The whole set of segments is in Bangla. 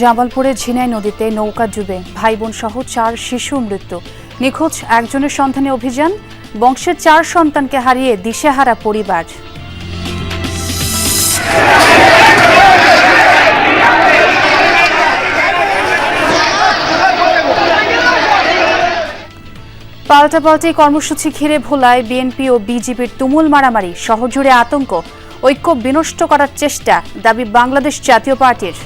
জামালপুরে ঝিনাই নদীতে নৌকা ডুবে ভাই বোন সহ চার শিশু মৃত্যু। নিখোঁজ একজনের সন্ধানে অভিযান, বংশের চার সন্তানকে হারিয়ে দিশেহারা পরিবার। পাল্টাপাল্টি কর্মসূচি ঘিরে ভোলায় বিএনপি ও বিজেপির তুমুল মারামারি শহর জুড়ে আতঙ্ক, ঐক্য বিনষ্ট করার চেষ্টা দাবি বাংলাদেশ জাতীয় পার্টির।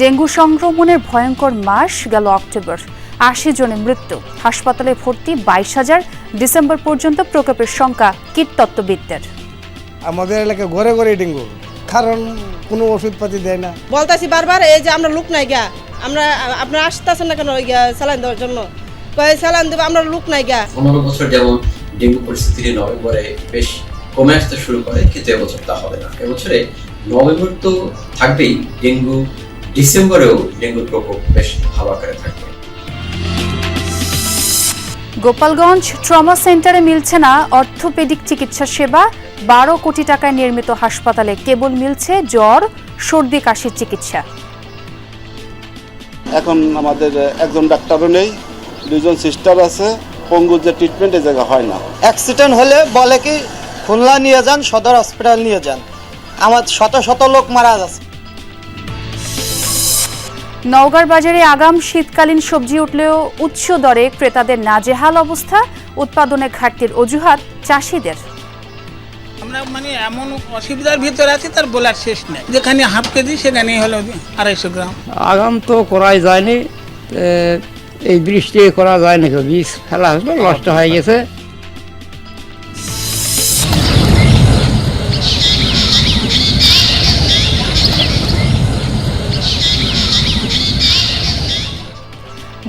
ডেঙ্গু সংক্রমণের ভয়ঙ্কর মাস গেল অক্টোবর। আশি জনের মৃত্যু। হাসপাতালে ভর্তি বাইশ হাজার। ডিসেম্বর পর্যন্ত প্রকোপের সংখ্যা কীটতত্ত্ববিদদের। আমাদের এলাকায় ঘরে ঘরে ডেঙ্গু। কারণ কোনো ওষুধপাতি দেয় না। বলতাছি বারবার এই যে আমরা লোক নাই গা। আমরা আপনারা আসতেছেন না কেন ওই গা স্যালাইন দেওয়ার জন্য? স্যালাইন দেবো আমরা লোক নাই গা। পনেরো বছর যেমন ডেঙ্গু পরিস্থিতি নভেম্বরে বেশ কমে আসতে শুরু করে কিন্তু এবছর তা হবে না। এবছরে নভেম্বর তো থাকবেই ডেঙ্গু ডিসেম্বরেও ডেঙ্গুর প্রকোপ বেশ ভালো আকারে থাকবে। গোপালগঞ্জ ট্রমা সেন্টারে মিলছে না অর্থোপেডিক চিকিৎসা সেবা। বারো কোটি টাকায় নির্মিত হাসপাতালে কেবল মিলছে জ্বর সর্দি কাশির চিকিৎসা। এখন আমাদের একজন ডাক্তারও নেই দুজন সিস্টার আছে পঙ্গুর যে ট্রিটমেন্ট এই জায়গা হয় না। অ্যাক্সিডেন্ট হলে বলে কি খুলনা নিয়ে যান সদর হসপিটাল নিয়ে যান। আমার শত শত লোক মারা যাচ্ছে। নওগাঁর বাজারে আগাম শীতকালীন সবজি উঠলেও উচ্চ দরে ক্রেতাদের নাজেহাল অবস্থা উৎপাদনে ঘাটতির অজুহাত চাষিদের। আমরা মানে এমন অসুবিধার ভিতরে আছি তার বলার শেষ নেই। যেখানে হাফ কেজি সেখানে হলো আড়াইশো গ্রাম। আগাম তো করাই যায়নি এই বৃষ্টি করা যায় নাকি? বীজ ফেলা হয়েছিল নষ্ট হয়ে গেছে।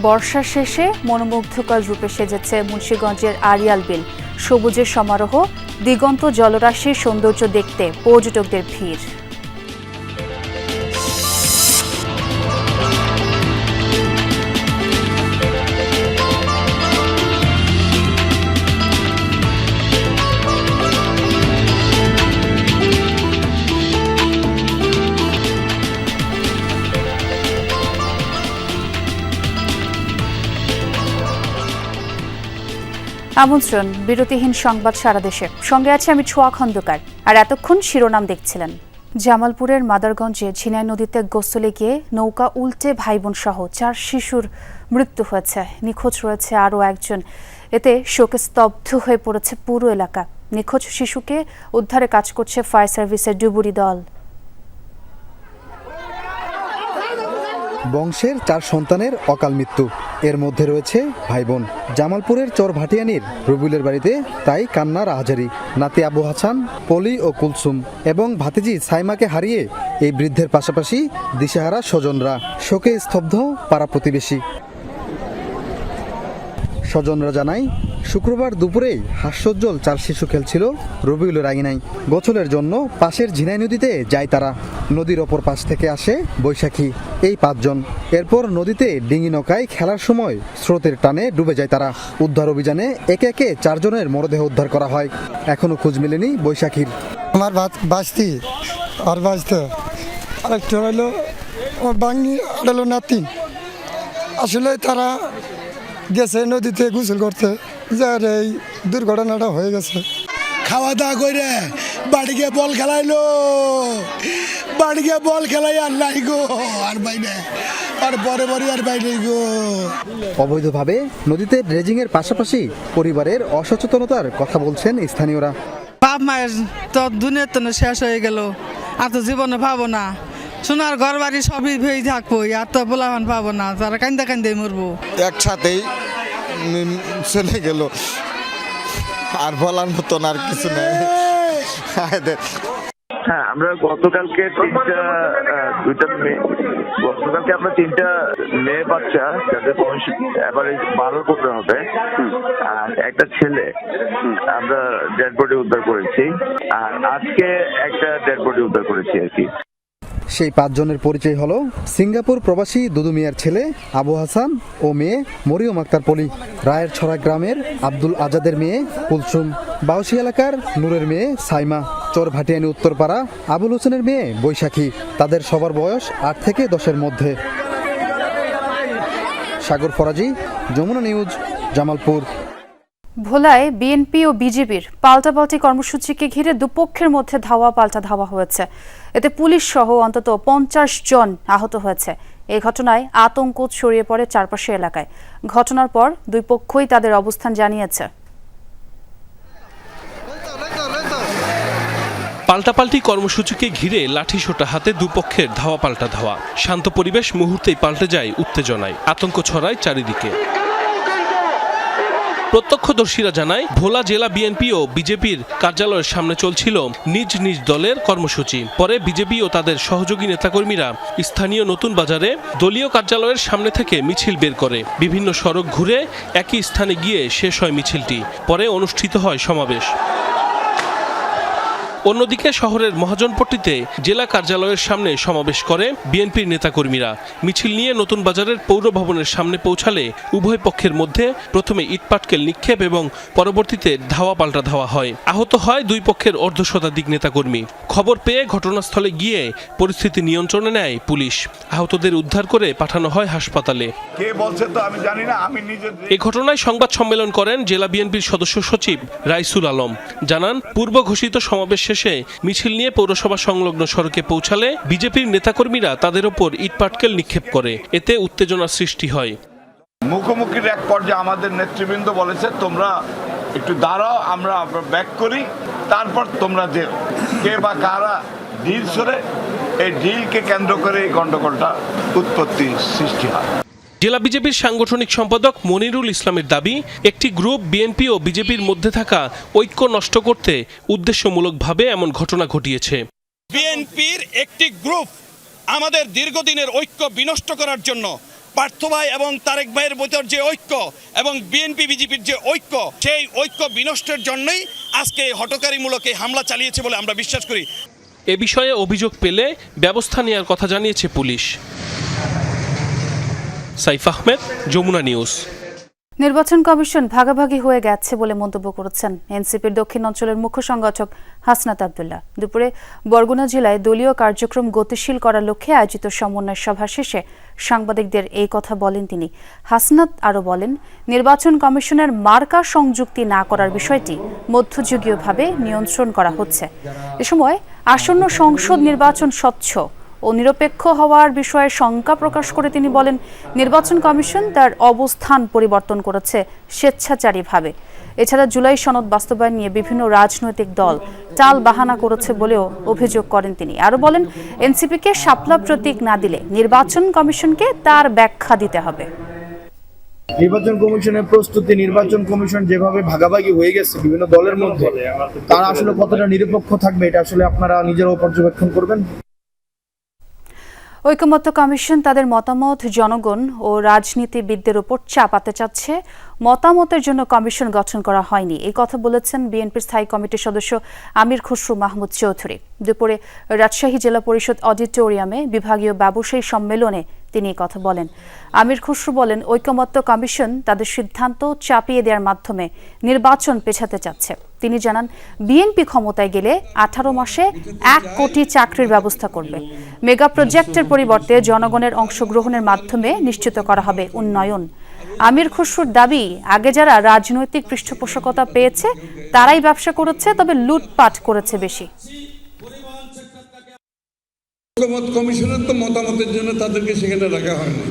বর্ষার শেষে মনোমুগ্ধকর রূপে সেজেছে মুন্সীগঞ্জের আরিয়াল বিল। সবুজের সমারোহ, দিগন্ত জলরাশির সৌন্দর্য দেখতে পর্যটকদের ভিড়। আমন্ত্রণ, বিরতিহীন সংবাদ সারা দেশে। সঙ্গে আছে আমি ছোয়া খন্দকার। আর এতক্ষণ শিরোনাম দেখছিলেন। জামালপুরের মাদারগঞ্জে ঝিনাই নদীতে গোসলে গিয়ে নৌকা উল্টে ভাই বোন সহ চার শিশুর মৃত্যু হয়েছে। নিখোঁজ রয়েছে আরও একজন। এতে শোকে স্তব্ধ হয়ে পড়েছে পুরো এলাকা। নিখোঁজ শিশুকে উদ্ধারে কাজ করছে ফায়ার সার্ভিসের ডুবুরি দল। বংশের চার সন্তানের অকাল মৃত্যু। এর মধ্যে রয়েছে ভাই বোন। জামালপুরের চর ভাটিয়ানির রবিউলের বাড়িতে তাই কান্নার আহাজারি নাতি আবু হাসান, পলি ও কুলসুম এবং ভাতিজি সাইমাকে হারিয়ে এই বৃদ্ধের পাশাপাশি দিশেহারা স্বজনরা। শোকে স্তব্ধ পাড়া প্রতিবেশী। স্বজনরা জানায় শুক্রবার দুপুরেই হাস্যোজ্জ্বল চার শিশু খেলছিল রবিউলের আঙিনায়। গোছলের জন্য পাশের ঝিনাই নদীতে যায় তারা। নদীর ওপর পাশ থেকে আসে বৈশাখী, এই পাঁচজন। এরপর নদীতে ডিঙি নৌকায় খেলার সময় স্রোতের টানে ডুবে যায় তারা। উদ্ধার অভিযানে একে একে চারজনের মরদেহ উদ্ধার করা হয়। এখনও খোঁজ মেলেনি বৈশাখীর। আমার বাঁচতি, আর বাঁচতে। আরেকটা আমার বাঙনি আর নাতিন আসলে তারা গেছে নদীতে গোসল করতে। যার এই দুর্ঘটনাটা হয়ে গেছে। খাওয়া দাওয়া করে বাড়ি গিয়ে বল খেলাইলো। বাড়ি গিয়ে বল খেলাই আর নাই গো আর বাইরে আর পরে পরে আর বাইরে গো। অবৈধভাবে নদীতে ড্রেজিংয়ের পাশাপাশি পরিবারের অসচেতনতার কথা বলছেন স্থানীয়রা। বাপ মায়ের তো দুনিয়ার তো শেষ হয়ে গেল আর তো জীবনে পাবো না। সোনার ঘর বাড়ি সবই ভেয়ে থাকব আর তো বোলাহান পাবো না তারা কান্দা কান্দে মরবো। একসাথেই চলে গেল। আর বলার মতন আর কিছু নেই। হ্যাঁ আমরা গতকালকে তিনটা দুইটা মেয়ে গতকালকে আমরা তিনটা মেয়ে বাচ্চা, যাদের অ্যাভারেজ বারো হবে, আর একটা ছেলে, আমরা ডেড বডি উদ্ধার করেছি। আর আজকে একটা ডেড বডি উদ্ধার করেছি আর কি। সেই পাঁচজনের পরিচয় হলো সিঙ্গাপুর প্রবাসী দুদু মিয়ার ছেলে আবু হাসান ও মেয়ে মরিয়ম আক্তার পলি। রায়ের ছড়া গ্রামের আব্দুল আজাদের মেয়ে কুলসুম। বাউসি এলাকার নূরের মেয়ে সাইমা। চর ভাটিয়ানি উত্তরপাড়া আবুল হোসেনের মেয়ে বৈশাখী। তাদের সবার বয়স আট থেকে দশের মধ্যে। সাগর ফরাজি, যমুনা নিউজ, জামালপুর। ভোলায় বিএনপি ও বিজেপির পাল্টাপাল্টি কর্মসূচিকে ঘিরে দুপক্ষের মধ্যে ধাওয়া পাল্টা ধাওয়া হয়েছে। এতে পুলিশ সহ অন্তত পঞ্চাশ জন আহত হয়েছে। এই ঘটনায় আতঙ্ক ছড়িয়ে পড়ে চারপাশে এলাকায়। ঘটনার পর দুই পক্ষই তাদের অবস্থান জানিয়েছে। পাল্টাপাল্টি কর্মসূচিকে ঘিরে লাঠিসোঁটা হাতে দুপক্ষের ধাওয়া পাল্টা ধাওয়া। শান্ত পরিবেশ মুহূর্তেই পাল্টে যায় উত্তেজনায়। আতঙ্ক ছড়ায় চারিদিকে। প্রত্যক্ষদর্শীরা জানায়, ভোলা জেলা বিএনপি ও বিজেপির কার্যালয়ের সামনে চলছিল নিজ নিজ দলের কর্মসূচি। পরে বিজেপি ও তাদের সহযোগী নেতাকর্মীরা স্থানীয় নতুন বাজারে দলীয় কার্যালয়ের সামনে থেকে মিছিল বের করে। বিভিন্ন সড়ক ঘুরে একই স্থানে গিয়ে শেষ হয় মিছিলটি। পরে অনুষ্ঠিত হয় সমাবেশ। অন্যদিকে শহরের মহাজনপট্টিতে জেলা কার্যালয়ের সামনে সমাবেশ করে বিএনপির নেতাকর্মীরা। মিছিল নিয়ে নতুন বাজারের পৌর ভবনের সামনে পৌঁছালে উভয় পক্ষের মধ্যে প্রথমে ইটপাটকেল নিক্ষেপ এবং পরবর্তীতে ধাওয়া পাল্টা ধাওয়া হয়। আহত হয় দুই পক্ষের অর্ধ শতাধিক নেতাকর্মী। খবর পেয়ে ঘটনাস্থলে গিয়ে পরিস্থিতি নিয়ন্ত্রণে নেয় পুলিশ। আহতদের উদ্ধার করে পাঠানো হয় হাসপাতালে। কে বলছে তো আমি জানি না আমি নিজে এ ঘটনায় সংবাদ সম্মেলন করেন জেলা বিএনপির সদস্য সচিব রাইসুল আলম। জানান পূর্ব ঘোষিত সমাবেশ শেষে মিছিল নিয়ে পৌরসভা সংলগ্ন সড়কে পৌঁছালে বিজেপির নেতাকর্মীরা তাদের ওপর ইটপাটকেল নিক্ষেপ করে। এতে উত্তেজনার সৃষ্টি হয়। মুখোমুখির এক পর্যায়ে আমাদের নেতৃবৃন্দ বলেছে, তোমরা একটু দাঁড়াও, আমরা ব্যাক করি। তারপর তোমরা যে কে বা কারা ডিল সরে, এই ডিলকে কেন্দ্র করে এই গন্ডগোলটা উৎপত্তি সৃষ্টি হয়। জেলা বিজেপির সাংগঠনিক সম্পাদক মনিরুল ইসলামের দাবি একটি গ্রুপ বিএনপি ও বিজেপির মধ্যে থাকা ঐক্য নষ্ট করতে উদ্দেশ্যমূলকভাবে এমন ঘটনা ঘটিয়েছে। বিএনপির একটি গ্রুপ আমাদের দীর্ঘদিনের ঐক্য বিনষ্ট করার জন্য পার্থ ভাই এবং তারেক ভাইয়ের ভিতর যে ঐক্য এবং বিএনপি বিজেপির যে ঐক্য সেই ঐক্য বিনষ্টের জন্যই আজকে হটকারীমূলক এই হামলা চালিয়েছে বলে আমরা বিশ্বাস করি। এ বিষয়ে অভিযোগ পেলে ব্যবস্থা নেওয়ার কথা জানিয়েছে পুলিশ। সাইফ আহমেদ, যমুনা নিউজ। নির্বাচন কমিশন ভাগাভাগি হয়ে গেছে বলে মন্তব্য করেছেন এনসিপির দক্ষিণ অঞ্চলের মুখ্য সংগঠক হাসনাত আবদুল্লাহ। দুপুরে বরগুনা জেলায় দলীয় কার্যক্রম গতিশীল করার লক্ষ্যে আয়োজিত সমন্বয় সভা শেষে সাংবাদিকদের এই কথা বলেন তিনি। হাসনাত আরও বলেন, নির্বাচন কমিশনের মার্কা সংযুক্তি না করার বিষয়টি মধ্যযুগীয়ভাবে নিয়ন্ত্রণ করা হচ্ছে। এ সময় আসন্ন সংসদ নির্বাচন স্বচ্ছ ও নিরপেক্ষ হওয়ার বিষয়ে শঙ্কা প্রকাশ করে তিনি বলেন, নির্বাচন কমিশন তার অবস্থান পরিবর্তন করেছে স্বেচ্ছাচারীভাবে। এছাড়া জুলাই সনদ বাস্তবায়ন নিয়ে বিভিন্ন রাজনৈতিক দল টাল বাহানা করেছে বলেও অভিযোগ করেন তিনি। আরও বলেন, এনসিপিকে শাপলা প্রতীক না দিলে নির্বাচন কমিশনকে তার ব্যাখ্যা দিতে হবে। নির্বাচন কমিশনের প্রস্তুতি, নির্বাচন কমিশন যেভাবে ভাগাভাগি হয়ে গেছে বিভিন্ন দলের মধ্যে, তারা আসলে কতটা নিরপেক্ষ থাকবে এটা আসলে আপনারা নিজেরাও পর্যবেক্ষণ করবেন। ঐকমত্য কমিশন তাদের মতামত জনগণ ও রাজনীতিবিদদের উপর চাপাতে চাচ্ছে। মতামতের জন্য কমিশন গঠন করা হয়নি। এই কথা বলেছেন বিএনপির স্থায়ী কমিটির সদস্য আমির খসরু মাহমুদ চৌধুরী। দুপুরে রাজশাহী জেলা পরিষদ অডিটোরিয়ামে বিভাগীয় ব্যবসায়ী সম্মেলনে তিনি কথা বলেন। আমির খসরু বলেন, ঐকমত্য কমিশন তাদের সিদ্ধান্ত চাপিয়ে দেওয়ার মাধ্যমে নির্বাচন পেছাতে চাচ্ছে। তিনি জানান, বিএনপি ক্ষমতায় গেলে আঠারো মাসে এক কোটি চাকরির ব্যবস্থা করবে। মেগা প্রজেক্টের পরিবর্তে জনগণের অংশগ্রহণের মাধ্যমে নিশ্চিত করা হবে উন্নয়ন। আমির খসরুর দাবি, আগে যারা রাজনৈতিক পৃষ্ঠপোষকতা পেয়েছে, তারাই ব্যবসা করেছে, তবে লুটপাট করেছে বেশি। কমিশনের তো মতামতের জন্য তাদেরকে সেখানে রাখা হয়নি।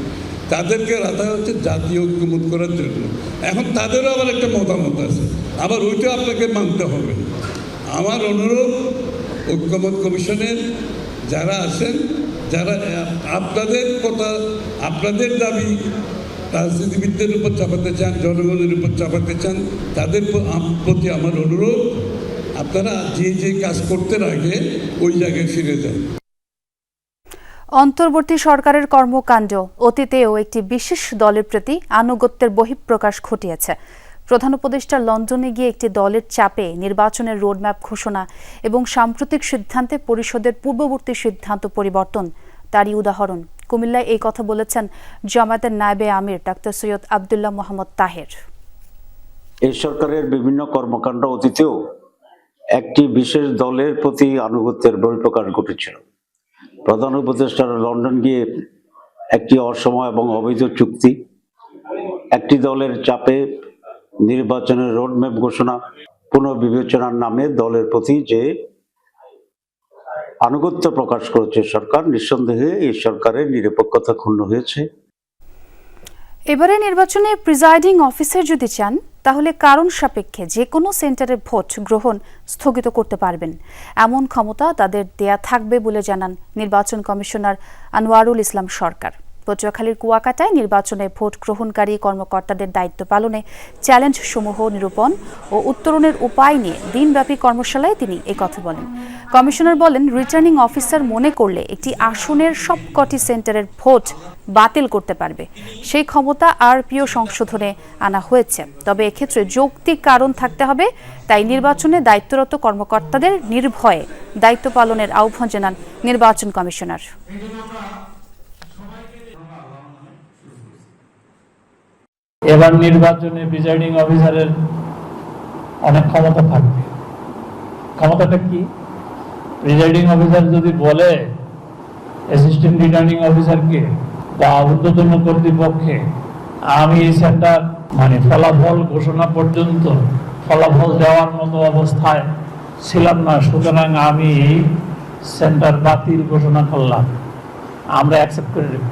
তাদেরকে রাখা হচ্ছে জাতীয় ঐক্যমত করার জন্য। এখন তাদেরও আবার একটা মতামত আছে। আবার ওইটা আপনাকে মানতে হবে। আমার অনুরোধ, ঐক্যমত কমিশনের যারা আছেন, যারা আপনাদের কথা, আপনাদের দাবি রাজনীতিবিদদের উপর চাপাতে চান, জনগণের উপর চাপাতে চান, তাদের প্রতি আমার অনুরোধ, আপনারা যে যে কাজ করতে আগে ওই জায়গায় ফিরে যান। অন্তর্বর্তী সরকারের কর্মকাণ্ড, অতীতেও একটি বিশেষ দলের প্রতি আনুগত্যের বহিঃপ্রকাশ ঘটিয়েছে। প্রধান উপদেষ্টা লন্ডনে গিয়ে একটি দলের চাপে নির্বাচনের রোডম্যাপ ঘোষণা এবং সাম্প্রতিক সিদ্ধান্তে পরিষদের পূর্ববর্তী সিদ্ধান্ত পরিবর্তন, তারই উদাহরণ। কুমিল্লায় এই কথা বলেছেন জামায়াতের নায়েবে আমির, ডাক্তার সৈয়দ আবদুল্লাহ মোহাম্মদ তাহের। এই সরকারের বিভিন্ন কর্মকাণ্ড অতীতেও একটি বিশেষ দলের প্রতি আনুগত্যের বহিঃপ্রকাশ ঘটেছিল। প্রধান উপদেষ্টার লন্ডন গিয়ে একটি অসময় এবং অবৈধ চুক্তি, একটি দলের চাপে নির্বাচনের রোডম্যাপ ঘোষণা, পুনর্বিবেচনার নামে দলের প্রতি যে আনুগত্য প্রকাশ করেছে সরকার। নিঃসন্দেহে এই সরকারের নিরপেক্ষতা ক্ষুণ্ণ হয়েছে। এবারে নির্বাচনে প্রিজাইডিং অফিসার যদি চান, তাহলে কারণ সাপেক্ষে যে কোনো সেন্টারের ভোট গ্রহণ স্থগিত করতে পারবেন। এমন ক্ষমতা তাদের দেয়া থাকবে বলে জানান নির্বাচন কমিশনার আনোয়ারুল ইসলাম সরকার। পটুয়াখালীর কুয়াকাটায় নির্বাচনে ভোট গ্রহণকারী কর্মকর্তাদের দায়িত্ব পালনে চ্যালেঞ্জ সমূহ নিরূপণ ও উত্তরণের উপায় নিয়ে দিনব্যাপী কর্মশালায় তিনি এই কথা বলেন। কমিশনার বলেন, রিটার্নিং অফিসার মনে করলে একটি আসনের সবকটি সেন্টারের ভোট বাতিল করতে পারবে। সেই ক্ষমতা আরপিও সংশোধনে আনা হয়েছে। তবে এক্ষেত্রে যৌক্তিক কারণ থাকতে হবে। তাই নির্বাচনে দায়িত্বরত কর্মকর্তাদের নির্ভয়ে দায়িত্ব পালনের আহ্বান জানান নির্বাচন কমিশনার। এবার নির্বাচনে প্রিজাইডিং অফিসারের অনেক ক্ষমতা থাকবে। ক্ষমতাটা কি? প্রিজাইডিং অফিসার যদি বলে অ্যাসিস্ট্যান্ট রিটার্নিং অফিসারকে বা ঊর্ধ্বতন কর্তৃপক্ষে, আমি এই সেন্টার মানে ফলাফল ঘোষণা পর্যন্ত ফলাফল দেওয়ার মতো অবস্থায় ছিলাম না, সুতরাং আমি সেন্টার বাতিল ঘোষণা করলাম। আমরা অ্যাকসেপ্ট করে নেব।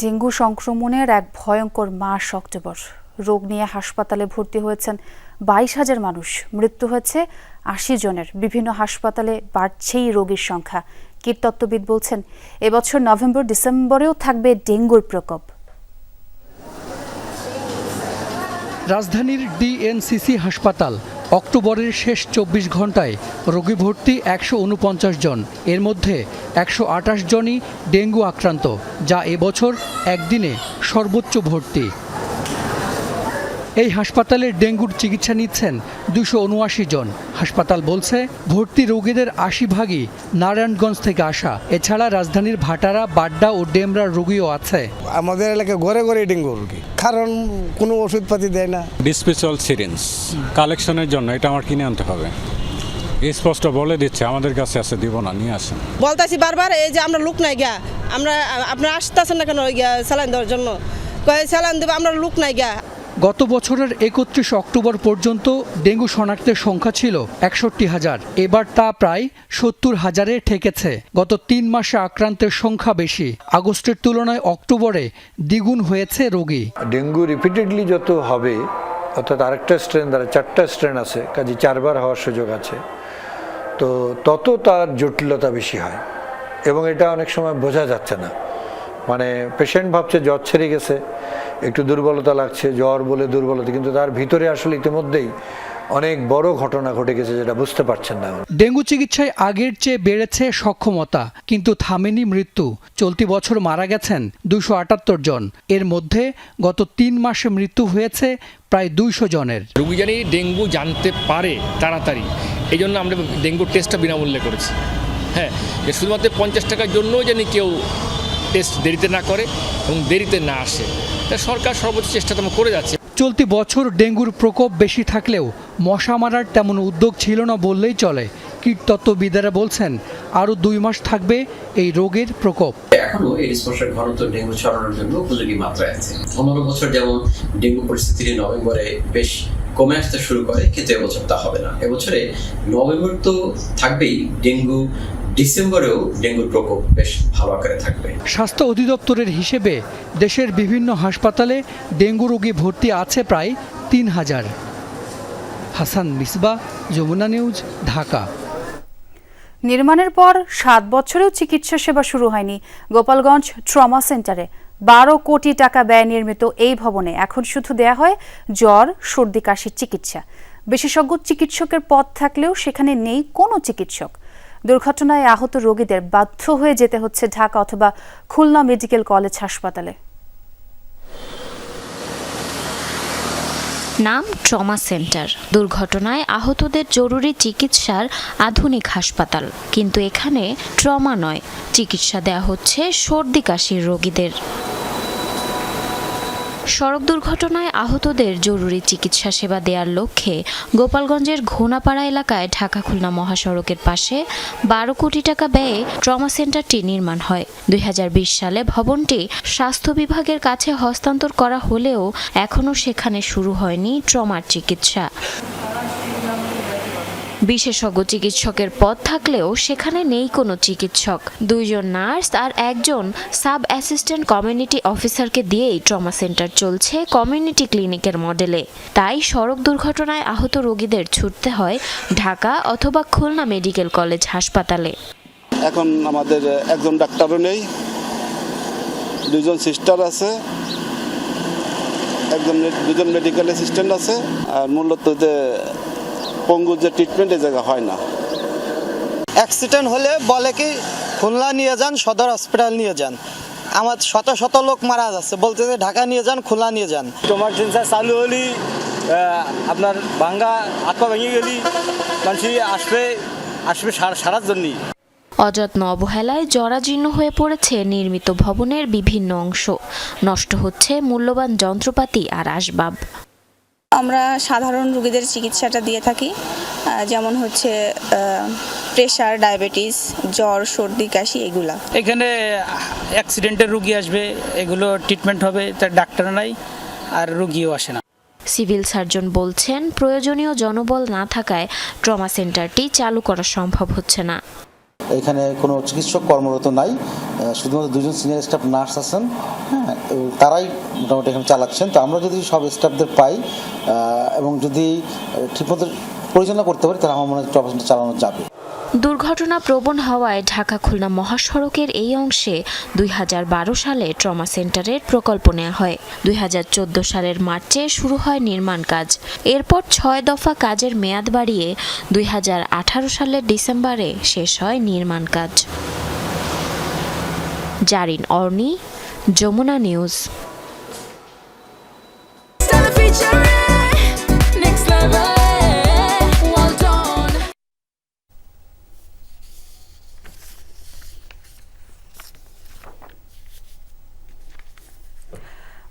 ডেঙ্গু সংক্রমণের এক ভয়ঙ্কর মাস অক্টোবর। রোগ নিয়ে হাসপাতালে ভর্তি হয়েছেন বাইশ হাজার মানুষ। মৃত্যু হয়েছে আশি জনের। বিভিন্ন হাসপাতালে বাড়ছেই রোগীর সংখ্যা। কীটতত্ত্ববিদ বলছেন, এবছর নভেম্বর ডিসেম্বরেও থাকবে ডেঙ্গুর প্রকোপ। রাজধানীর ডিএনসিসি হাসপাতাল অক্টোবরের শেষ চব্বিশ ঘন্টায় রোগী ভর্তি একশো উনপঞ্চাশ জন। এর মধ্যে একশো আটাশ জনই ডেঙ্গু আক্রান্ত, যা এবছর একদিনে সর্বোচ্চ ভর্তি। এই হাসপাতালে ডেঙ্গুর চিকিৎসা নিচ্ছেন দুশো উনআশি জন। হাসপাতাল বলছে ভর্তি রোগীদের আশি ভাগই নারায়ণগঞ্জ থেকে আসা। এছাড়া রাজধানীর ভাটারা বাড্ডা ও ডেমরার রোগীও আছে। আমাদের এলাকায় ঘরে ঘরে ডেঙ্গু রোগী। কারণ কোনো ওষুধপাতি দেয় না। ডিসপেসল সিরিঞ্জ কালেকশনের জন্য এটা আমার কিনে আনতে হবে। স্পষ্ট বলে দিচ্ছে আমাদের কাছে আছে দিব না নিয়ে আসেন। বলতাছি বারবার এই যে আমরা লোক নাই গা আমরা আপনারা আসতেছেন না কেন গিয়া স্যালাইন দেওয়ার জন্য? কয়ে স্যালাইন দেবো আমরা লোক নাই গা গত বছরের একত্রিশ অক্টোবর পর্যন্ত ডেঙ্গু শনাক্তের সংখ্যা ছিল একষট্টি হাজার। এবার তা প্রায় সত্তর হাজারে ঠেকেছে। গত তিন মাসে আক্রান্তের সংখ্যা বেশি। আগস্টের তুলনায় অক্টোবরে দ্বিগুণ হয়েছে রোগী। ডেঙ্গু রিপিটেডলি যত হবে, অর্থাৎ আরেকটা স্ট্রেন, দ্বারা চারটা স্ট্রেন আছে, কাজে চারবার হওয়ার সুযোগ আছে, তো তত তার জটিলতা বেশি হয়। এবং এটা অনেক সময় বোঝা যাচ্ছে না। মানে পেশেন্ট ভাবছে জ্বর ছেড়ে গেছে একটু দুর্বলতা লাগছে জ্বর বলে দুর্বলতা কিন্তু তার ভিতরে আসলে ইতিমধ্যেই অনেক বড় ঘটনা ঘটে গেছে যেটা বুঝতে পারছেন না ডেঙ্গু চিকিৎসায় আগের চেয়ে বেড়েছে সক্ষমতা কিন্তু থামেনি মৃত্যু। চলতি বছর মারা গেছেন দুশো আটাত্তর জন। এর মধ্যে গত তিন মাসে মৃত্যু হয়েছে প্রায় দুইশো জনের। রোগী জানি ডেঙ্গু জানতে পারে তাড়াতাড়ি এই জন্য আমরা ডেঙ্গুর টেস্টটা বিনামূল্যে করেছি। হ্যাঁ শুধুমাত্র পঞ্চাশ টাকার জন্যও জানি কেউ টেস্ট দেরিতে না করে এবং দেরিতে না আসে। তা সরকার সর্বোচ্চ চেষ্টা তেমন করে যাচ্ছে। চলতি বছর ডেঙ্গুর প্রকোপ বেশি থাকলেও মশা মারার তেমন উদ্যোগ ছিল না বললেই চলে। কীটতত্ত্ববিদেরা বলছেন আরও দুই মাস থাকবে এই রোগের প্রকোপ। এখনও এই স্পর্শের ঘনত্ব ডেঙ্গু ছড়ানোর জন্য উপযোগী মাত্রায় আছে। অন্যান্য বছর যেমন ডেঙ্গু পরিস্থিতি নভেম্বরে বেশ কমে আসতে শুরু করে কিন্তু এবছর তা হবে না। এবছরে নভেম্বর তো থাকবেই ডেঙ্গু ডিসেম্বরেও ডেঙ্গুর প্রকোপ বেশ ভালো আকারে থাকবে। স্বাস্থ্য অধিদপ্তরের হিসেবে দেশের বিভিন্ন হাসপাতালে ডেঙ্গু রোগী ভর্তি আছে প্রায় তিন হাজার। হাসান মিসবা যমুনা নিউজ ঢাকা। নির্মাণের পর সাত বছরেও চিকিৎসা সেবা শুরু হয়নি। গোপালগঞ্জ ট্রমা সেন্টারে বারো কোটি টাকা ব্যয় নির্মিত এই ভবনে এখন শুধু দেয়া হয় জ্বর সর্দি কাশির চিকিৎসা। বিশেষজ্ঞ চিকিৎসকের পদ থাকলেও সেখানে নেই কোনো চিকিৎসক। দুর্ঘটনায় আহত রোগীদের বাধ্য হয়ে যেতে হচ্ছে ঢাকা অথবা খুলনা মেডিকেল কলেজ হাসপাতালে। নাম ট্রমা সেন্টার। দুর্ঘটনায় আহতদের জরুরি চিকিৎসার আধুনিক হাসপাতাল। কিন্তু এখানে ট্রমা নয়, চিকিৎসা দেয়া হচ্ছে সর্দি কাশির রোগীদের। সড়ক দুর্ঘটনায় আহতদের জরুরি চিকিৎসা সেবা দেওয়ার লক্ষ্যে গোপালগঞ্জের ঘোনাপাড়া এলাকায় ঢাকা খুলনা মহাসড়কের পাশে বারো কোটি টাকা ব্যয়ে ট্রমা সেন্টারটি নির্মাণ হয়। দুই হাজার বিশ সালে ভবনটি স্বাস্থ্য বিভাগের কাছে হস্তান্তর করা হলেও এখনও সেখানে শুরু হয়নি ট্রমার চিকিৎসা। বিশেষজ্ঞ চিকিৎসকের পদ থাকলেও সেখানে নেই কোনো চিকিৎসক। দুইজন নার্স আর একজন সাব অ্যাসিস্ট্যান্ট কমিউনিটি অফিসারকে দিয়েই ট্রমা সেন্টার চলছে কমিউনিটি ক্লিনিকের মডেলে। তাই সড়ক দুর্ঘটনায় আহত রোগীদের ছুটতে হয় ঢাকা অথবা খুলনা মেডিকেল কলেজ হাসপাতালে। এখন আমাদের একজন ডাক্তারও নেই দুজন সিস্টার আছে, একজন দুজন মেডিকেল অ্যাসিস্ট্যান্ট আছে, আর মূলত যে পঙ্গুর যে ট্রিটমেন্ট এই জায়গা হয় না। অ্যাক্সিডেন্ট হলে বলে কি খুলনা নিয়ে যান সদর হসপিটাল নিয়ে যান। আমার শত শত লোক মারা যাচ্ছে বলতে যে ঢাকা নিয়ে যান খুলনা নিয়ে যান। তোমার সেন্সার চালু হলি আপনার ভাঙ্গা পা ভেঙে গেলি মানুষ আসবে আসবে সারার জন্যই। অযত্ন অবহেলায় জরাজীর্ণ হয়ে পড়েছে নির্মিত ভবনের বিভিন্ন অংশ। নষ্ট হচ্ছে মূল্যবান যন্ত্রপাতি আর আসবাব। আমরা সাধারণ রুগীদের চিকিৎসাটা দিয়ে থাকি যেমন হচ্ছে প্রেশার ডায়াবেটিস জ্বর সর্দি কাশি এগুলা। এখানে অ্যাক্সিডেন্টের রুগী আসবে এগুলো ট্রিটমেন্ট হবে তার ডাক্তার নাই আর রুগীও আসে না। সিভিল সার্জন বলছেন প্রয়োজনীয় জনবল না থাকায় ট্রমা সেন্টারটি চালু করা সম্ভব হচ্ছে না। এখানে কোনো চিকিৎসক কর্মরত নাই। শুধুমাত্র দুজন সিনিয়র স্টাফ নার্স আছেন। হ্যাঁ তারাই মোটামুটি এখানে চালাচ্ছেন। তো আমরা যদি সব স্টাফদের পাই এবং যদি ঠিকমতো পরিচালনা করতে পারি, তাহলে আমার মনে হয় অপারেশনটা চালানো যাবে। দুর্ঘটনা প্রবণ হওয়ায় ঢাকা খুলনা মহাসড়কের এই অংশে দুই হাজার বারো সালে ট্রমা সেন্টারের প্রকল্প নেওয়া হয়। দুই হাজার চোদ্দ সালের মার্চে শুরু হয় নির্মাণ কাজ। এরপর ছয় দফা কাজের মেয়াদ বাড়িয়ে দুই হাজার আঠারো সালের ডিসেম্বরে শেষ হয় নির্মাণ কাজ। জারিন অর্নি, যমুনা নিউজ।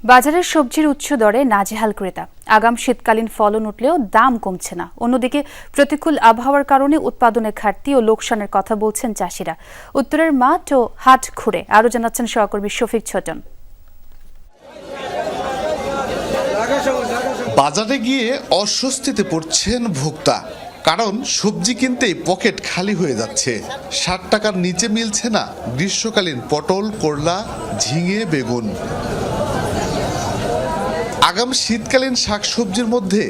বাজারের সবজির উচ্চ দরে নাজেহাল ক্রেতা। আগাম শীতকালীন ফলন উঠলেও দাম কমছে না। অন্যদিকে প্রতিকূল আবহাওয়ার কারণে উৎপাদনের ঘাটতি ও লোকসানের কথা বলছেন চাষিরা। উত্তরের মাঠ ও হাট ঘুরে আরও জানাচ্ছেন সহকর্মী শফিক ছোটন। বাজারে গিয়ে অস্বস্তিতে পড়ছেন ভোক্তা। কারণ সবজি কিনতেই পকেট খালি হয়ে যাচ্ছে। ষাট টাকার নিচে মিলছে না গ্রীষ্মকালীন পটল, করলা, ঝিঙে, বেগুন। আগাম শীতকালীন শাকসবজির মধ্যে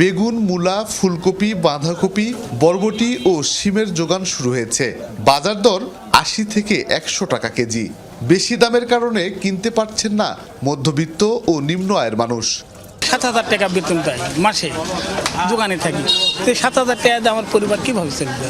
বেগুন, মূলা, ফুলকপি, বাঁধাকপি, বরবটি ও শিমের যোগান শুরু হয়েছে। বাজার দর আশি থেকে একশো টাকা কেজি। বেশি দামের কারণে কিনতে পারছেন না মধ্যবিত্ত ও নিম্ন আয়ের মানুষ। সাত হাজার টাকা বেতন দেয় মাসে দোকানে থাকি। তো সাত হাজার টাকা দিয়ে আমার পরিবার কীভাবে চলবে?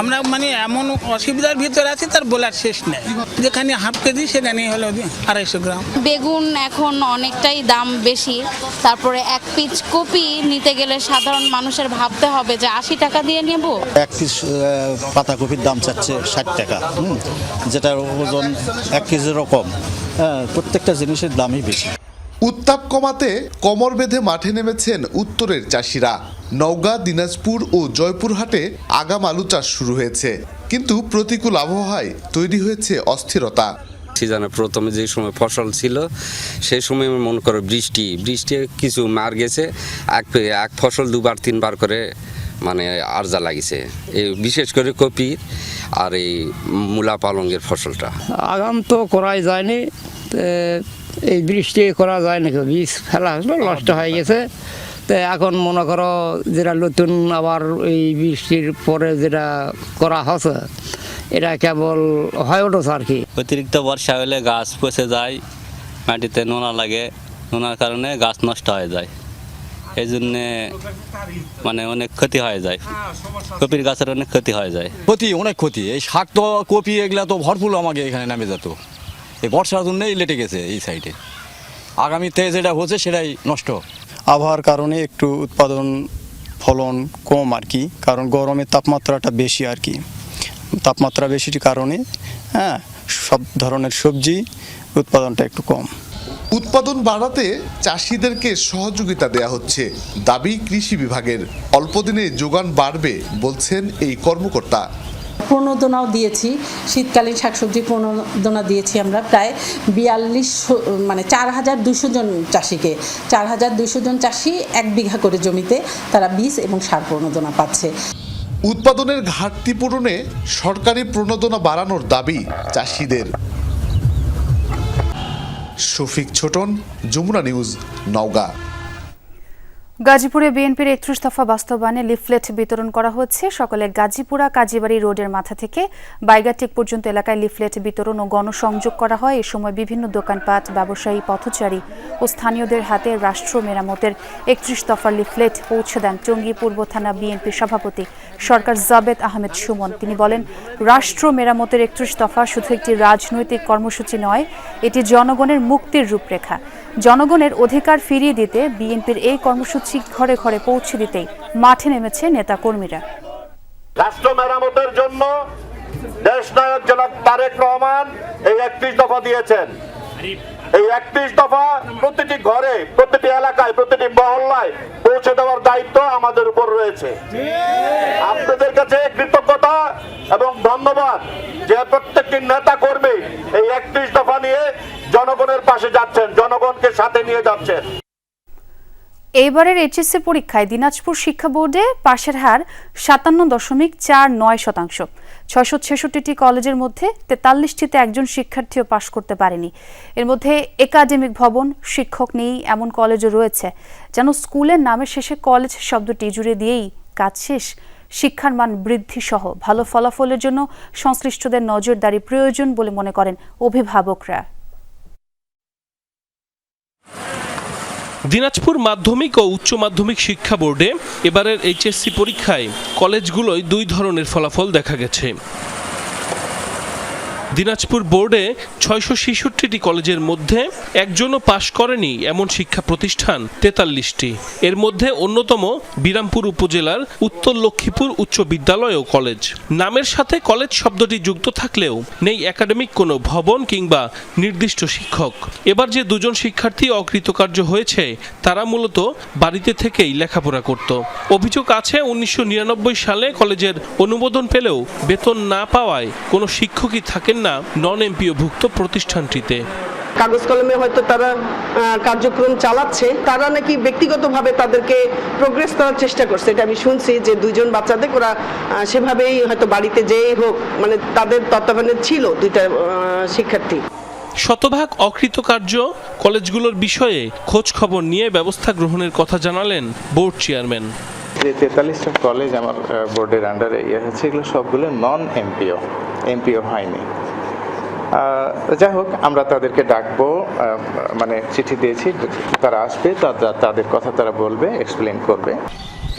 আমরা মানে এমন অসুবিধার ভিতরে আছি তার বলার শেষ নেই। যেখানে হাফ কেজি সেখানে হলো আড়াইশো গ্রাম। বেগুন এখন অনেকটাই দাম বেশি। তারপরে এক পিস কপি নিতে গেলে সাধারণ মানুষের ভাবতে হবে যে আশি টাকা দিয়ে নেব। এক পিস পাতাকপির দাম চাচ্ছে ষাট টাকা যেটার ওজন এক কেজিরও কম। হ্যাঁ প্রত্যেকটা জিনিসের দামই বেশি। উত্তাপ কমাতে কমর বেঁধে মাঠে নেমেছেন উত্তরের চাষিরা। নওগাঁ দিনাজপুর ও জয়পুরহাটে আগাম আলু চাষ শুরু হয়েছে। কিন্তু প্রতিকূল আবহাওয়ায় তৈরি হয়েছে অস্থিরতা। সিজনে প্রথমে যে সময় ফসল ছিল সেই সময় আমি মনে করো বৃষ্টি। বৃষ্টি কিছু মার গেছে। এক এক ফসল দুবার তিনবার করে মানে আর্জা লাগিছে। এই বিশেষ করে কপি আর এই মূলা পালঙ্গের ফসলটা। আগাম তো করাই যায়নি। এই বৃষ্টি করা যায় নাকি? বীজ ফেলা হলো নষ্ট হয়ে গেছে। তো এখন মনে করো যেটা নতুন আবার এই বৃষ্টির পরে যেটা করা হচ্ছে এটা কেবল হয়ে উঠেছে আর কি। অতিরিক্ত বর্ষা হলে গাছ পচে যায় মাটিতে নোনা লাগে নোনার কারণে গাছ নষ্ট হয়ে যায়। এই জন্যে মানে অনেক ক্ষতি হয়ে যায়। কপির গাছের অনেক ক্ষতি হয়ে যায়। ক্ষতি অনেক ক্ষতি। এই শাক তো কপি এগুলা তো ভরপুর আমাকে এখানে নামে যেত। এই বর্ষার জন্যই লেটে গেছে এই সাইডে আগামীতে যেটা হচ্ছে সেটাই নষ্ট। আবহাওয়ার কারণে একটু উৎপাদন ফলন কম আর কি কারণ গরমের তাপমাত্রাটা বেশি আর কি। তাপমাত্রা বেশির কারণে হ্যাঁ সব ধরনের সবজি উৎপাদনটা একটু কম। উৎপাদন বাড়াতে চাষিদেরকে সহযোগিতা দেয়া হচ্ছে। দাবি কৃষি বিভাগের। অল্পদিনে যোগান বাড়বে বলছেন এই কর্মকর্তা। প্রণোদনাও দিয়েছি। শীতকালীন শাকসবজি প্রণোদনা দিয়েছি আমরা প্রায় বিয়াল্লিশ মানে চার হাজার দুশো জন চাষিকে। চার হাজার দুশো জন চাষি এক বিঘা করে জমিতে তারা বীজ এবং সার প্রণোদনা পাচ্ছে। উৎপাদনের ঘাটতি পূরণে সরকারি প্রণোদনা বাড়ানোর দাবি চাষিদের। শফিক ছোটন, যমুনা নিউজ, নওগাঁ। গাজীপুরে বিএনপির একত্রিশ দফা বাস্তবায়নে লিফলেট বিতরণ করা হচ্ছে। সকালে গাজীপুরা কাজীবাড়ি রোডের মাথা থেকে বাইগাটিক পর্যন্ত এলাকায় লিফলেট বিতরণ ও গণসংযোগ করা হয়। এ সময় বিভিন্ন দোকানপাট, ব্যবসায়ী, পথচারী ও স্থানীয়দের হাতে রাষ্ট্র মেরামতের একত্রিশ দফার লিফলেট পৌঁছে দেন টঙ্গী পূর্ব থানা বিএনপি সভাপতি সরকার জাবেদ আহমেদ সুমন। তিনি বলেন, রাষ্ট্র মেরামতের একত্রিশ দফা শুধু একটি রাজনৈতিক কর্মসূচি নয়, এটি জনগণের মুক্তির রূপরেখা। জনগণের অধিকার ফিরিয়ে দিতে বিএনপির এই কর্মসূচি ঘরে ঘরে পৌঁছে দিতেই। মাঠে নেমেছে নেতাকর্মীরা। রাষ্ট্র মেরামতের জন্য দেশ নায়ক জনাব তারেক রহমান এই একত্রিশ দফা দিয়েছেন। এই একত্রিশ দফা প্রতিটি ঘরে, প্রতিটি এলাকায়, প্রতিটি মহল্লায় পৌঁছে দেওয়ার দায়িত্ব আমাদের উপর রয়েছে। আপনাদের কাছে কৃতজ্ঞতা এবং ধন্যবাদ যে প্রত্যেকটি নেতা কর্মী এই একত্রিশ দফা নিয়ে জনগণের পাশে যাচ্ছেন, জনগণকে সাথে নিয়ে যাচ্ছেন। এইবারের এইচএসসি পরীক্ষায় দিনাজপুর শিক্ষা বোর্ডে পাশের হার সাতান্ন দশমিক চার নয় শতাংশ। ছয়শো ছেষট্টিটি কলেজের মধ্যে তেতাল্লিশটিতে একজন শিক্ষার্থীও পাশ করতে পারেনি। এর মধ্যে একাডেমিক ভবন, শিক্ষক নেই এমন কলেজও রয়েছে, যেন স্কুলের নামের শেষে কলেজ শব্দটি জুড়ে দিয়েই কাজ শেষ। শিক্ষার মান বৃদ্ধি সহ ভালো ফলাফলের জন্য সংশ্লিষ্টদের নজরদারি প্রয়োজন বলে মনে করেন অভিভাবকরা। দিনাজপুর মাধ্যমিক ও উচ্চ মাধ্যমিক শিক্ষা বোর্ডে এবারের এইচএসসি পরীক্ষায় কলেজগুলোয় দুই ধরনের ফলাফল দেখা গেছে। দিনাজপুর বোর্ডে ছয়শো ছেষট্টিটি কলেজের মধ্যে একজনও পাশ করেনি এমন শিক্ষা প্রতিষ্ঠান তেতাল্লিশটি। এর মধ্যে অন্যতম বিরামপুর উপজেলার উত্তর লক্ষ্মীপুর উচ্চ বিদ্যালয় ও কলেজ। নামের সাথে কলেজ শব্দটি যুক্ত থাকলেও নেই একাডেমিক কোনো ভবন কিংবা নির্দিষ্ট শিক্ষক। এবার যে দুজন শিক্ষার্থী অকৃতকার্য হয়েছে, তারা মূলত বাড়িতে থেকেই লেখাপড়া করত। অভিযোগ আছে, উনিশশো নিরানব্বই সালে কলেজের অনুমোদন পেলেও বেতন না পাওয়ায় কোনো শিক্ষকই থাকেন না নন এমপিওভুক্ত প্রতিষ্ঠানটিতে। কাগজ কলমে হয়তো তারা কার্যক্রম চালাচ্ছে তারা নাকি ব্যক্তিগতভাবে তাদেরকে প্রোগ্রেস করার চেষ্টা করছে। এটা আমি শুনছি যে দুইজন বাচ্চাদের ওরা সেভাবেই হয়তো বাড়িতে যেই হোক মানে তাদের তত্ত্বাবধানে ছিল দুইটা শিক্ষার্থী। শতভাগ অকৃতকার্য কলেজগুলোর বিষয়ে খোঁজ খবর নিয়ে ব্যবস্থা গ্রহণের কথা জানালেন বোর্ড চেয়ারম্যান। যে তেতাল্লিশটা কলেজ আমার বোর্ডের আন্ডারে ইয়ে হচ্ছে, এগুলো সবগুলো নন এমপিও এমপিও হয়নি। যাই হোক, আমরা তাদেরকে ডাকবো মানে চিঠি দিয়েছি, তারা আসবে তাদের কথা তারা বলবে এক্সপ্লেন করবে।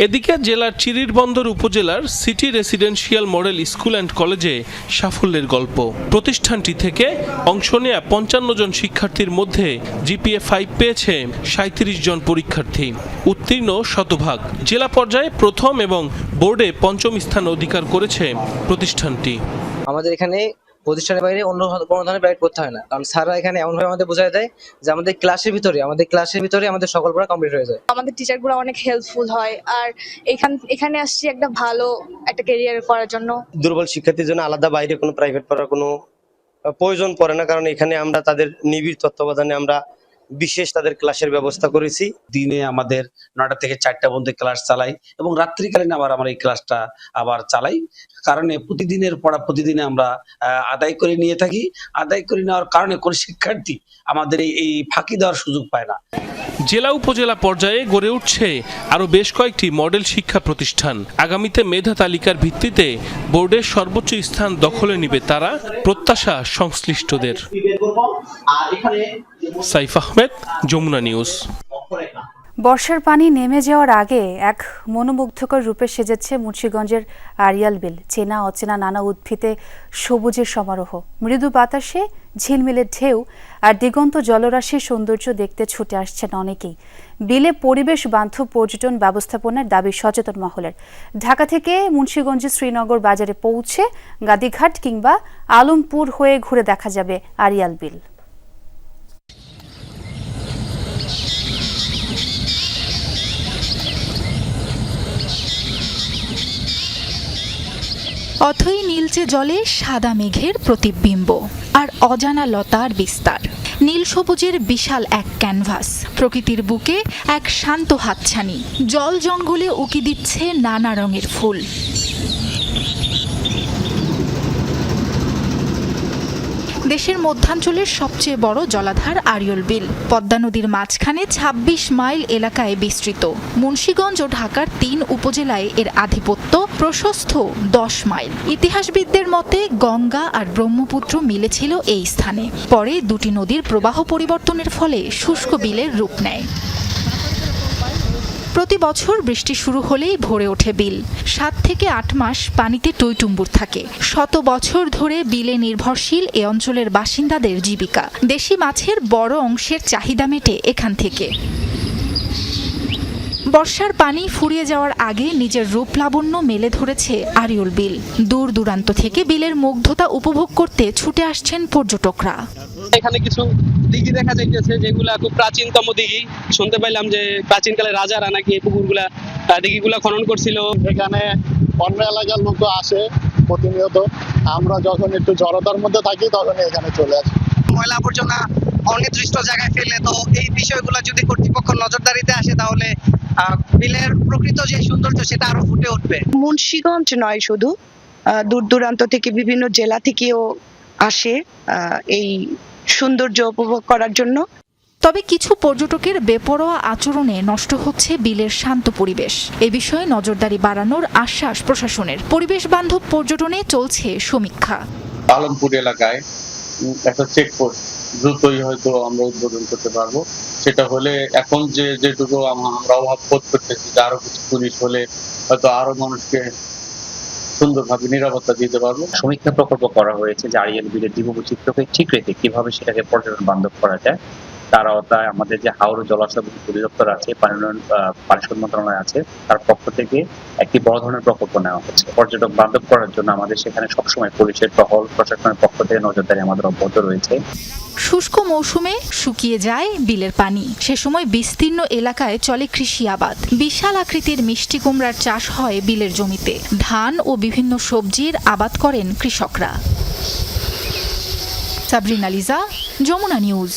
এদিকে জেলার চিরিরবন্দর উপজেলার city residential model school and কলেজে সাফল্যের গল্প। প্রতিষ্ঠানটি থেকে অংশ নেয়া পঞ্চান্ন জন শিক্ষার্থীর মধ্যে জিপিএ ফাইভ পেয়েছে সাঁত্রিশ জন পরীক্ষার্থী। উত্তীর্ণ শতভাগ। জেলা পর্যায়ে প্রথম এবং বোর্ডে পঞ্চম স্থান অধিকার করেছে প্রতিষ্ঠানটি। আমাদের এখানে প্রতিষ্ঠানের বাইরে অন্য কোনো ধরনের প্রাইভেট করতে হয় না। কারণ স্যাররা এখানে এমনভাবে আমাদের বোঝায় দেয় যে আমাদের ক্লাসের ভিতরে আমাদের ক্লাসের ভিতরে আমাদের সকল পড়া কমপ্লিট হয়ে যায়। আমাদের টিচারগুলো অনেক হেল্পফুল হয় আর এখান এখানে আসছি একটা ভালো একটা ক্যারিয়ার করার জন্য। দুর্বল শিক্ষার্থীর জন্য আলাদা বাইরে কোনো প্রাইভেট পড়ার কোনো প্রয়োজন পড়ে না কারণ এখানে আমরা তাদের নিবিড় তত্ত্বাবধানে আমরা বিশেষ তাদের ক্লাসের ব্যবস্থা করেছি। দিনে আমাদের নয়টা থেকে চারটা পর্যন্ত ক্লাস চালাই এবং রাত্রিকালীন আবার আমরা এই ক্লাসটা আবার চালাই। কারণে প্রতিদিনের পড়া প্রতিদিনে আমরা আদায় করে নিয়ে থাকি। আদায় করে নেওয়ার কারণে কোনো শিক্ষার্থী আমাদের এই এই ফাঁকি দেওয়ার সুযোগ পায় না। জেলা উপজেলা পর্যায়ে গড়ে উঠছে আরও বেশ কয়েকটি মডেল শিক্ষা প্রতিষ্ঠান। আগামীতে মেধা তালিকার ভিত্তিতে বোর্ডের সর্বোচ্চ স্থান দখলে নিবে তারা প্রত্যাশা সংশ্লিষ্টদের। সাইফ আহমেদ, যমুনা নিউজ। বর্ষার পানি নেমে যাওয়ার আগে এক মনোমুগ্ধকর রূপে সেজেছে মুন্সীগঞ্জের আরিয়াল বিল। চেনা, অচেনা নানা উদ্ভিদে সবুজের সমারোহ। মৃদু বাতাসে ঝিলমিলের ঢেউ আর দিগন্ত জলরাশির সৌন্দর্য দেখতে ছুটে আসছেন অনেকেই। বিলে পরিবেশ বান্ধব পর্যটন ব্যবস্থাপনার দাবি সচেতন মহলের। ঢাকা থেকে মুন্সীগঞ্জে শ্রীনগর বাজারে পৌঁছে গাদিঘাট কিংবা আলমপুর হয়ে ঘুরে দেখা যাবে আরিয়াল বিল। অথই নীলচে জলে সাদা মেঘের প্রতিবিম্ব আর অজানা লতার বিস্তার। নীল সবুজের বিশাল এক ক্যানভাস, প্রকৃতির বুকে এক শান্ত হাতছানি, জল জঙ্গলে উকি দিচ্ছে নানা রঙের ফুল। দেশের মধ্যাঞ্চলের সবচেয়ে বড় জলাধার আরিয়ল বিল। পদ্মা নদীর মাঝখানে ২৬ মাইল এলাকায় বিস্তৃত। মুন্সীগঞ্জ ও ঢাকার তিন উপজেলায় এর আধিপত্য প্রশস্ত দশ মাইল। ইতিহাসবিদদের মতে, গঙ্গা আর ব্রহ্মপুত্র মিলেছিল এই স্থানে। পরে দুটি নদীর প্রবাহ পরিবর্তনের ফলে শুষ্ক বিলের রূপ নেয়। প্রতি বছর বৃষ্টি শুরু হলেই ভরে ওঠে বিল। সাত থেকে আট মাস পানিতে টইটুম্বুর থাকে। শত বছর ধরে বিলে নির্ভরশীল এ অঞ্চলের বাসিন্দাদের জীবিকা। দেশি মাছের বড় অংশের চাহিদা মেটে এখান থেকে। বর্ষার পানি ফুরিয়ে যাওয়ার আগে নিজের রূপ লাবণ্য মেলে ধরেছে আরিউল বিল। দূর দূরান্ত থেকে বিলের মুগ্ধতা উপভোগ করতে ছুটে আসছেন পর্যটকরা। এখানে কিছু দিঘি দেখা যাইতেছে যেগুলা খুব প্রাচীনতম দিঘি। শুনতে পাইলাম যে প্রাচীনকালে রাজারা নাকি এই পুকুরগুলা দিঘিগুলা খনন করছিল। এখানে অন্য এলাকার লোক আসে প্রতিনিয়ত। আমরা যখন একটু জড়তার মধ্যে থাকি তখন এখানে চলে আসি। ময়লা আবর্জনা অনির্দিষ্ট জায়গায় ফেলে তো এই বিষয়গুলো যদি কর্তৃপক্ষ নজরদারিতে আসে তাহলে বিলের প্রকৃত যে সৌন্দর্য সেটা আরও ফুটে উঠবে। মুন্সিগঞ্জ নয় শুধু দূর দূরান্ত থেকে বিভিন্ন জেলা থেকেও আসে আহ, এই সৌন্দর্য উপভোগ করার জন্য। তবে কিছু পর্যটকের বেপরোয়া আচরণে নষ্ট হচ্ছে বিলের শান্ত পরিবেশ। এ বিষয়ে নজরদারি বাড়ানোর আশ্বাস প্রশাসনের। পরিবেশ বান্ধব পর্যটনে চলছে সমীক্ষা। আলমপুর এলাকায় একটা চেকপোস্ট দ্রুতই হয়তো আমরা উদ্বোধন করতে পারব। সেটা হলে এখন যে যেটুকু আমরা অভাব বোধ করতেছি যে আরও কিছু পুলিশ হলে হয়তো আরও মানুষকে সুন্দরভাবে নিরাপত্তা দিতে পারব। সমীক্ষা প্রকল্প করা হয়েছে যে আরিয়াল বিলের জীববৈচিত্র্যকে ঠিক রেখে কীভাবে সেটাকে পর্যটন বান্ধব করা যায়। তার আওতায় আমাদের যে হাওড় জলাশয় পরিদপ্তর আছে, পানি উন্নয়ন মন্ত্রণালয় আছে, তার পক্ষ থেকে একটি বড় ধরনের প্রকল্প নেওয়া হচ্ছে। পর্যটক বান্ধব করার জন্য আমাদের সেখানে সবসময় পুলিশের টহল, প্রশাসনের পক্ষ থেকে নজরদারি আমাদের অব্যাহত রয়েছে। শুষ্ক মৌসুমে শুকিয়ে যায় বিলের পানি। সে সময় বিস্তীর্ণ এলাকায় চলে কৃষি আবাদ। বিশাল আকৃতির মিষ্টি কুমড়ার চাষ হয় বিলের জমিতে। ধান ও বিভিন্ন সবজির আবাদ করেন কৃষকরা। সাবরিনা লিজা, যমুনা নিউজ।